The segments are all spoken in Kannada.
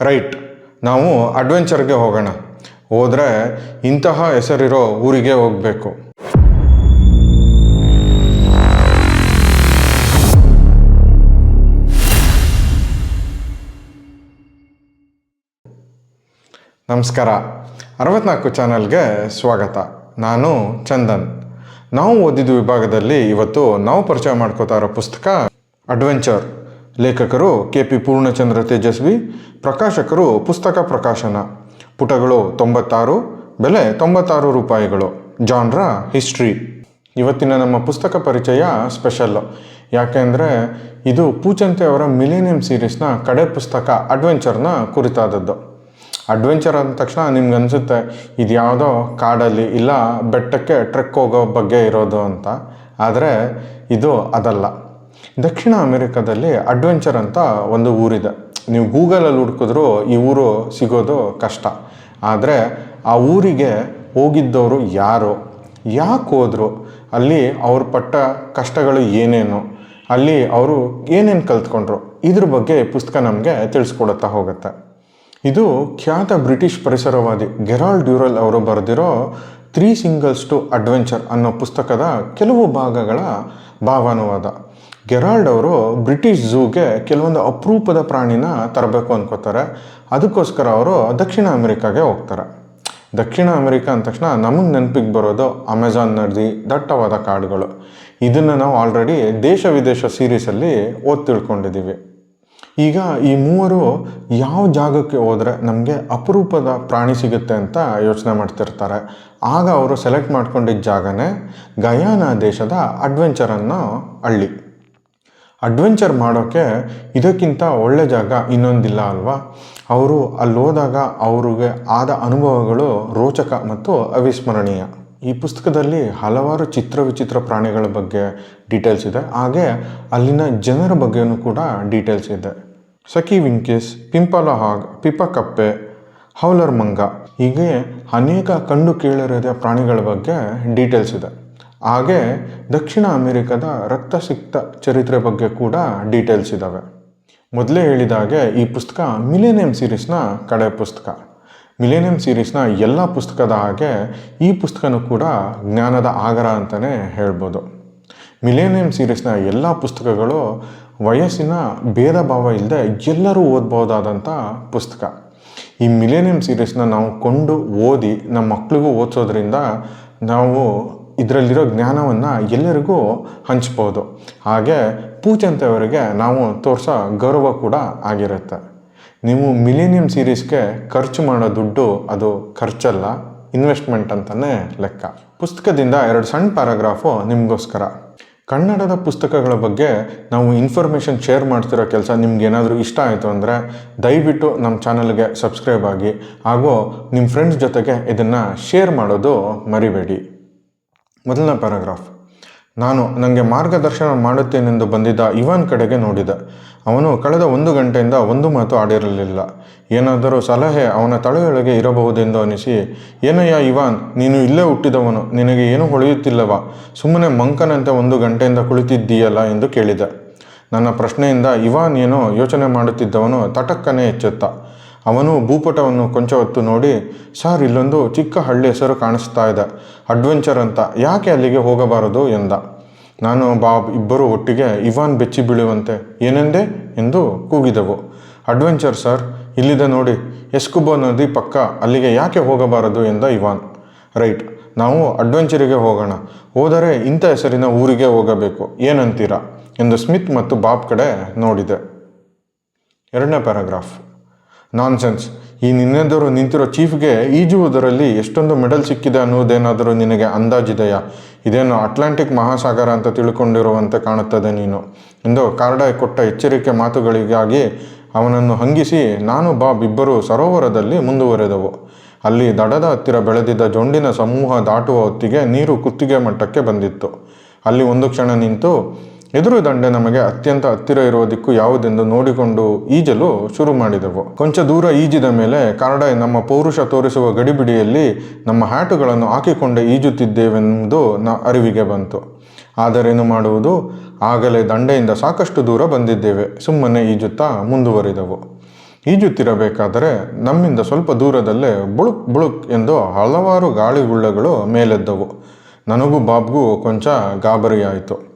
ರೈಟ್. ನಾವು ಅಡ್ವೆಂಚರ್ಗೆ ಹೋಗೋಣ. ಹೋದರೆ ಇಂತಹ ಹೆಸರಿರೋ ಊರಿಗೆ ಹೋಗಬೇಕು. ನಮಸ್ಕಾರ. ಅರವತ್ನಾಲ್ಕು ಚಾನಲ್ಗೆ ಸ್ವಾಗತ. ನಾನು ಚಂದನ್. ನಾವು ಓದಿದ ವಿಭಾಗದಲ್ಲಿ ಇವತ್ತು ನಾವು ಪರಿಚಯ ಮಾಡ್ಕೋತಾ ಇರೋ ಪುಸ್ತಕ ಅಡ್ವೆಂಚರ್. ಲೇಖಕರು ಕೆ ಪಿ ಪೂರ್ಣಚಂದ್ರ ತೇಜಸ್ವಿ, ಪ್ರಕಾಶಕರು ಪುಸ್ತಕ ಪ್ರಕಾಶನ. ಪುಟಗಳು ತೊಂಬತ್ತಾರು, ಬೆಲೆ ತೊಂಬತ್ತಾರು ರೂಪಾಯಿಗಳು. ಜಾನ್ರ ಹಿಸ್ಟ್ರಿ. ಇವತ್ತಿನ ನಮ್ಮ ಪುಸ್ತಕ ಪರಿಚಯ ಸ್ಪೆಷಲ್ಲು ಯಾಕೆಂದರೆ ಇದು ಪೂಚಂತೆ ಅವರ ಮಿಲೇನಿಯಂ ಸೀರೀಸ್ನ ಕಡೆ ಪುಸ್ತಕ ಅಡ್ವೆಂಚರ್ನ ಕುರಿತಾದದ್ದು. ಅಡ್ವೆಂಚರ್ ಅಂದ ತಕ್ಷಣ ನಿಮ್ಗೆ ಅನಿಸುತ್ತೆ ಇದು ಯಾವುದೋ ಕಾಡಲ್ಲಿ ಇಲ್ಲ, ಬೆಟ್ಟಕ್ಕೆ ಟ್ರೆಕ್ ಹೋಗೋ ಬಗ್ಗೆ ಇರೋದು ಅಂತ. ಆದರೆ ಇದು ಅದಲ್ಲ. ದಕ್ಷಿಣ ಅಮೆರಿಕದಲ್ಲಿ ಅಡ್ವೆಂಚರ್ ಅಂತ ಒಂದು ಊರಿದೆ. ನೀವು ಗೂಗಲಲ್ಲಿ ಹುಡ್ಕಿದ್ರು ಈ ಊರು ಸಿಗೋದು ಕಷ್ಟ. ಆದರೆ ಆ ಊರಿಗೆ ಹೋಗಿದ್ದವರು ಯಾರು? ಯಾಕೆ ಹೋದರು? ಅಲ್ಲಿ ಅವ್ರು ಪಟ್ಟ ಕಷ್ಟಗಳು ಏನೇನು? ಅಲ್ಲಿ ಅವರು ಏನೇನು ಕಲ್ತ್ಕೊಂಡ್ರು? ಇದ್ರ ಬಗ್ಗೆ ಪುಸ್ತಕ ನಮಗೆ ತಿಳಿಸ್ಕೊಡುತ್ತಾ ಹೋಗುತ್ತೆ. ಇದು ಖ್ಯಾತ ಬ್ರಿಟಿಷ್ ಪರಿಸರವಾದಿ ಗೆರಾಲ್ಡ್ ಡ್ಯೂರಲ್ ಅವರು ಬರೆದಿರೋ ತ್ರೀ ಸಿಂಗಲ್ಸ್ ಟು ಅಡ್ವೆಂಚರ್ ಅನ್ನೋ ಪುಸ್ತಕದ ಕೆಲವು ಭಾಗಗಳ ಭಾವಾನುವಾದ ಗೆರಾಲ್ಡ್ ಅವರು ಬ್ರಿಟಿಷ್ ಝೂಗೆ ಕೆಲವೊಂದು ಅಪರೂಪದ ಪ್ರಾಣಿನ ತರಬೇಕು ಅನ್ಕೋತಾರೆ. ಅದಕ್ಕೋಸ್ಕರ ಅವರು ದಕ್ಷಿಣ ಅಮೆರಿಕಾಗೆ ಹೋಗ್ತಾರೆ. ದಕ್ಷಿಣ ಅಮೆರಿಕಾ ಅಂದ ತಕ್ಷಣ ನಮಗೆ ನೆನಪಿಗೆ ಬರೋದು ಅಮೆಜಾನ್ ನದಿ ದಟ್ಟವಾದ ಕಾಡುಗಳು. ಇದನ್ನು ನಾವು ಆಲ್ರೆಡಿ ದೇಶ ವಿದೇಶ ಸೀರೀಸಲ್ಲಿ ಓದ್ ತಿಳ್ಕೊಂಡಿದ್ದೀವಿ. ಈಗ ಈ ಮೂವರು ಯಾವ ಜಾಗಕ್ಕೆ ಹೋದರೆ ನಮಗೆ ಅಪರೂಪದ ಪ್ರಾಣಿ ಸಿಗುತ್ತೆ ಅಂತ ಯೋಚನೆ ಮಾಡ್ತಿರ್ತಾರೆ. ಆಗ ಅವರು ಸೆಲೆಕ್ಟ್ ಮಾಡ್ಕೊಂಡಿದ್ದ ಜಾಗನೇ ಗಯಾನ ದೇಶದ ಅಡ್ವೆಂಚರ್ ಹಳ್ಳಿ. ಅಡ್ವೆಂಚರ್ ಮಾಡೋಕ್ಕೆ ಇದಕ್ಕಿಂತ ಒಳ್ಳೆ ಜಾಗ ಇನ್ನೊಂದಿಲ್ಲ ಅಲ್ವಾ? ಅವರು ಅಲ್ಲಿ ಹೋದಾಗ ಅವ್ರಿಗೆ ಆದ ಅನುಭವಗಳು ರೋಚಕ ಮತ್ತು ಅವಿಸ್ಮರಣೀಯ. ಈ ಪುಸ್ತಕದಲ್ಲಿ ಹಲವಾರು ಚಿತ್ರ ವಿಚಿತ್ರ ಪ್ರಾಣಿಗಳ ಬಗ್ಗೆ ಡೀಟೇಲ್ಸ್ ಇದೆ. ಹಾಗೆ ಅಲ್ಲಿನ ಜನರ ಬಗ್ಗೆಯೂ ಕೂಡ ಡೀಟೇಲ್ಸ್ ಇದೆ. ಸಖಿ ವಿಂಕಿಸ್ ಪಿಂಪಲ ಹಾಗ್ ಪಿಪಕಪ್ಪೆ ಹೌಲರ್ ಮಂಗ ಹೀಗೆ ಅನೇಕ ಕಂಡು ಕೇಳಿರದ ಪ್ರಾಣಿಗಳ ಬಗ್ಗೆ ಡೀಟೇಲ್ಸ್ ಇದೆ. ಹಾಗೆ ದಕ್ಷಿಣ ಅಮೆರಿಕದ ರಕ್ತಸಿಕ್ತ ಚರಿತ್ರೆ ಬಗ್ಗೆ ಕೂಡ ಡೀಟೇಲ್ಸ್ ಇದ್ದಾವೆ ಮೊದಲೇ ಹೇಳಿದ ಹಾಗೆ ಈ ಪುಸ್ತಕ ಮಿಲೇನಿಯಂ ಸೀರೀಸ್ನ ಕಡೆ ಪುಸ್ತಕ. ಮಿಲೇನಿಯಂ ಸೀರೀಸ್ನ ಎಲ್ಲ ಪುಸ್ತಕದ ಹಾಗೆ ಈ ಪುಸ್ತಕನೂ ಕೂಡ ಜ್ಞಾನದ ಆಗರ ಅಂತಲೇ ಹೇಳ್ಬೋದು. ಮಿಲೇನಿಯಂ ಸೀರೀಸ್ನ ಎಲ್ಲ ಪುಸ್ತಕಗಳು ವಯಸ್ಸಿನ ಭೇದ ಭಾವ ಇಲ್ಲದೆ ಎಲ್ಲರೂ ಓದ್ಬೋದಾದಂಥ ಪುಸ್ತಕ. ಈ ಮಿಲೇನಿಯಂ ಸೀರೀಸ್ನ ನಾವು ಕೊಂಡು ಓದಿ ನಮ್ಮ ಮಕ್ಕಳಿಗೂ ಓದಿಸೋದ್ರಿಂದ ನಾವು ಇದರಲ್ಲಿರೋ ಜ್ಞಾನವನ್ನು ಎಲ್ಲರಿಗೂ ಹಂಚ್ಬೋದು. ಹಾಗೆ ಪೂಜಂತೆಯವರಿಗೆ ನಾವು ತೋರಿಸೋ ಗೌರವ ಕೂಡ ಆಗಿರುತ್ತೆ. ನೀವು ಮಿಲೇನಿಯಂ ಸೀರೀಸ್ಗೆ ಖರ್ಚು ಮಾಡೋ ದುಡ್ಡು ಅದು ಖರ್ಚಲ್ಲ, ಇನ್ವೆಸ್ಟ್ಮೆಂಟ್ ಅಂತಲೇ ಲೆಕ್ಕ. ಪುಸ್ತಕದಿಂದ ಎರಡು ಸಣ್ಣ ಪ್ಯಾರಾಗ್ರಾಫು ನಿಮಗೋಸ್ಕರ. ಕನ್ನಡದ ಪುಸ್ತಕಗಳ ಬಗ್ಗೆ ನಾವು ಇನ್ಫಾರ್ಮೇಷನ್ ಶೇರ್ ಮಾಡ್ತಿರೋ ಕೆಲಸ ನಿಮ್ಗೆ ಏನಾದರೂ ಇಷ್ಟ ಆಯಿತು ಅಂದರೆ ದಯವಿಟ್ಟು ನಮ್ಮ ಚಾನಲ್ಗೆ ಸಬ್ಸ್ಕ್ರೈಬ್ ಆಗಿ. ಹಾಗೂ ನಿಮ್ಮ ಫ್ರೆಂಡ್ಸ್ ಜೊತೆಗೆ ಇದನ್ನು ಶೇರ್ ಮಾಡೋದು ಮರಿಬೇಡಿ. ಮೊದಲನೇ ಪ್ಯಾರಾಗ್ರಾಫ್. ನಾನು ನನಗೆ ಮಾರ್ಗದರ್ಶನ ಮಾಡುತ್ತೇನೆಂದು ಬಂದಿದ್ದ ಇವಾನ್ ಕಡೆಗೆ ನೋಡಿದೆ. ಅವನು ಕಳೆದ ಒಂದು ಗಂಟೆಯಿಂದ ಒಂದು ಮಾತು ಆಡಿರಲಿಲ್ಲ. ಏನಾದರೂ ಸಲಹೆ ಅವನ ತಳೆಯೊಳಗೆ ಇರಬಹುದೆಂದು ಅನಿಸಿ, ಏನಯ್ಯ ಇವಾನ್, ನೀನು ಇಲ್ಲೇ ಹುಟ್ಟಿದವನು, ನಿನಗೆ ಏನು ಹೊಳೆಯುತ್ತಿಲ್ಲವಾ? ಸುಮ್ಮನೆ ಮಂಕನಂತೆ ಒಂದು ಗಂಟೆಯಿಂದ ಕುಳಿತಿದ್ದೀಯಲ್ಲ? ಎಂದು ಕೇಳಿದೆ. ನನ್ನ ಪ್ರಶ್ನೆಯಿಂದ ಇವಾನ್ ಏನೋ ಯೋಚನೆ ಮಾಡುತ್ತಿದ್ದವನು ತಟಕ್ಕನೆ ಎಚ್ಚೆತ್ತ. ಅವನು ಭೂಪಟವನ್ನು ಕೊಂಚ ಹೊತ್ತು ನೋಡಿ, ಸರ್, ಇಲ್ಲೊಂದು ಚಿಕ್ಕ ಹಳ್ಳಿ ಹೆಸರು ಕಾಣಿಸ್ತಾ ಇದೆ. ಅಡ್ವೆಂಚರ್ ಅಂತ. ಯಾಕೆ ಅಲ್ಲಿಗೆ ಹೋಗಬಾರದು? ಎಂದ. ನಾನು ಬಾಬ್ ಇಬ್ಬರು ಒಟ್ಟಿಗೆ ಇವಾನ್ ಬೆಚ್ಚಿ ಬೀಳುವಂತೆ. ಏನೆಂದೆ? ಎಂದು ಕೂಗಿದೆವು. ಅಡ್ವೆಂಚರ್ ಸರ್, ಇಲ್ಲಿದೆ ನೋಡಿ. ಎಸ್ಕುಬೋ ನದಿ ಪಕ್ಕ ಅಲ್ಲಿಗೆ ಯಾಕೆ ಹೋಗಬಾರದು? ಎಂದ ಇವಾನ್. ರೈಟ್, ನಾವು ಅಡ್ವೆಂಚರಿಗೆ ಹೋಗೋಣ. ಹೋದರೆ ಇಂಥ ಹೆಸರಿನ ಊರಿಗೆ ಹೋಗಬೇಕು. ಏನಂತೀರಾ? ಎಂದು ಸ್ಮಿತ್ ಮತ್ತು ಬಾಬ್ ಕಡೆ ನೋಡಿದೆ. ಎರಡನೇ ಪ್ಯಾರಾಗ್ರಾಫ್. ನಾನ್ಸೆನ್ಸ್ ಈ ನಿನ್ನೆದರು ನಿಂತಿರೋ ಚೀಫ್ಗೆ ಈಜುವುದರಲ್ಲಿ ಎಷ್ಟೊಂದು ಮೆಡಲ್ ಸಿಕ್ಕಿದೆ ಅನ್ನುವುದೇನಾದರೂ ನಿನಗೆ ಅಂದಾಜಿದೆಯಾ? ಇದೇನು ಅಟ್ಲಾಂಟಿಕ್ ಮಹಾಸಾಗರ ಅಂತ ತಿಳ್ಕೊಂಡಿರುವಂತೆ ಕಾಣುತ್ತದೆ ನೀನು. ಎಂದು ಕಾರ್ಡಾಯ್ ಕೊಟ್ಟ ಎಚ್ಚರಿಕೆ ಮಾತುಗಳಿಗಾಗಿ ಅವನನ್ನು ಹಂಗಿಸಿ ನಾನು ಬಾಬ್ ಇಬ್ಬರು ಸರೋವರದಲ್ಲಿ ಮುಂದುವರೆದವು. ಅಲ್ಲಿ ದಡದ ಹತ್ತಿರ ಬೆಳೆದಿದ್ದ ಜೊಂಡಿನ ಸಮೂಹ ದಾಟುವ ಹೊತ್ತಿಗೆ ನೀರು ಕುತ್ತಿಗೆ ಮಟ್ಟಕ್ಕೆ ಬಂದಿತ್ತು. ಅಲ್ಲಿ ಒಂದು ಕ್ಷಣ ನಿಂತು ಎದುರು ದಂಡೆ ನಮಗೆ ಅತ್ಯಂತ ಹತ್ತಿರ ಇರುವ ದಿಕ್ಕು ಯಾವುದೆಂದು ನೋಡಿಕೊಂಡು ಈಜಲು ಶುರು ಮಾಡಿದೆವು. ಕೊಂಚ ದೂರ ಈಜಿದ ಮೇಲೆ ಕಾರ್ಡಾಯ್ ನಮ್ಮ ಪೌರುಷ ತೋರಿಸುವ ಗಡಿಬಿಡಿಯಲ್ಲಿ ನಮ್ಮ ಹ್ಯಾಟುಗಳನ್ನು ಹಾಕಿಕೊಂಡೇ ಈಜುತ್ತಿದ್ದೇವೆಂದು ನ ಅರಿವಿಗೆ ಬಂತು. ಆದರೇನು ಮಾಡುವುದು? ಆಗಲೇ ದಂಡೆಯಿಂದ ಸಾಕಷ್ಟು ದೂರ ಬಂದಿದ್ದೇವೆ. ಸುಮ್ಮನೆ ಈಜುತ್ತಾ ಮುಂದುವರಿದೆವು. ಈಜುತ್ತಿರಬೇಕಾದರೆ ನಮ್ಮಿಂದ ಸ್ವಲ್ಪ ದೂರದಲ್ಲೇ ಬುಳುಕ್ ಬುಳುಕ್ ಎಂದು ಹಲವಾರು ಗಾಳಿಗುಳ್ಳಗಳು ಮೇಲೆದ್ದವು. ನನಗೂ ಬಾಬ್ಗೂ ಕೊಂಚ ಗಾಬರಿಯಾಯಿತು.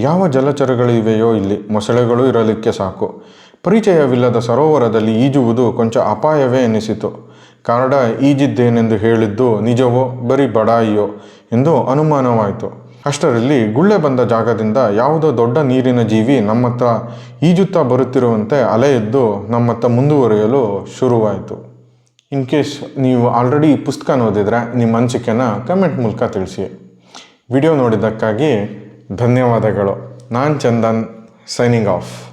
ಯಾವ ಜಲಚರಗಳಿವೆಯೋ ಇಲ್ಲಿ ಮೊಸಳೆಗಳು ಇರಲಿಕ್ಕೆ ಸಾಕು. ಪರಿಚಯವಿಲ್ಲದ ಸರೋವರದಲ್ಲಿ ಈಜುವುದು ಕೊಂಚ ಅಪಾಯವೇ ಎನಿಸಿತು. ಕಾರಣ ಈಜಿದ್ದೇನೆಂದು ಹೇಳಿದ್ದು ನಿಜವೋ, ಬರೀ ಬಡಾಯಿಯೋ ಎಂದು ಅನುಮಾನವಾಯಿತು. ಅಷ್ಟರಲ್ಲಿ ಗುಳ್ಳೆ ಬಂದ ಜಾಗದಿಂದ ಯಾವುದೋ ದೊಡ್ಡ ನೀರಿನ ಜೀವಿ ನಮ್ಮತ್ತ ಈಜುತ್ತಾ ಬರುತ್ತಿರುವಂತೆ ಅಲೆ ಎದ್ದು ನಮ್ಮತ್ತ ಮುಂದುವರಿಯಲು ಶುರುವಾಯಿತು. ಇನ್ ಕೇಸ್ ನೀವು ಆಲ್ರೆಡಿ ಪುಸ್ತಕ ಓದಿದರೆ ನಿಮ್ಮ ಅನಿಸಿಕೆನ ಕಮೆಂಟ್ ಮೂಲಕ ತಿಳಿಸಿ. ವಿಡಿಯೋ ನೋಡಿದ್ದಕ್ಕಾಗಿ ಧನ್ಯವಾದಗಳು. ನಾನು ಚಂದನ್ ಸೈನಿಂಗ್ ಆಫ್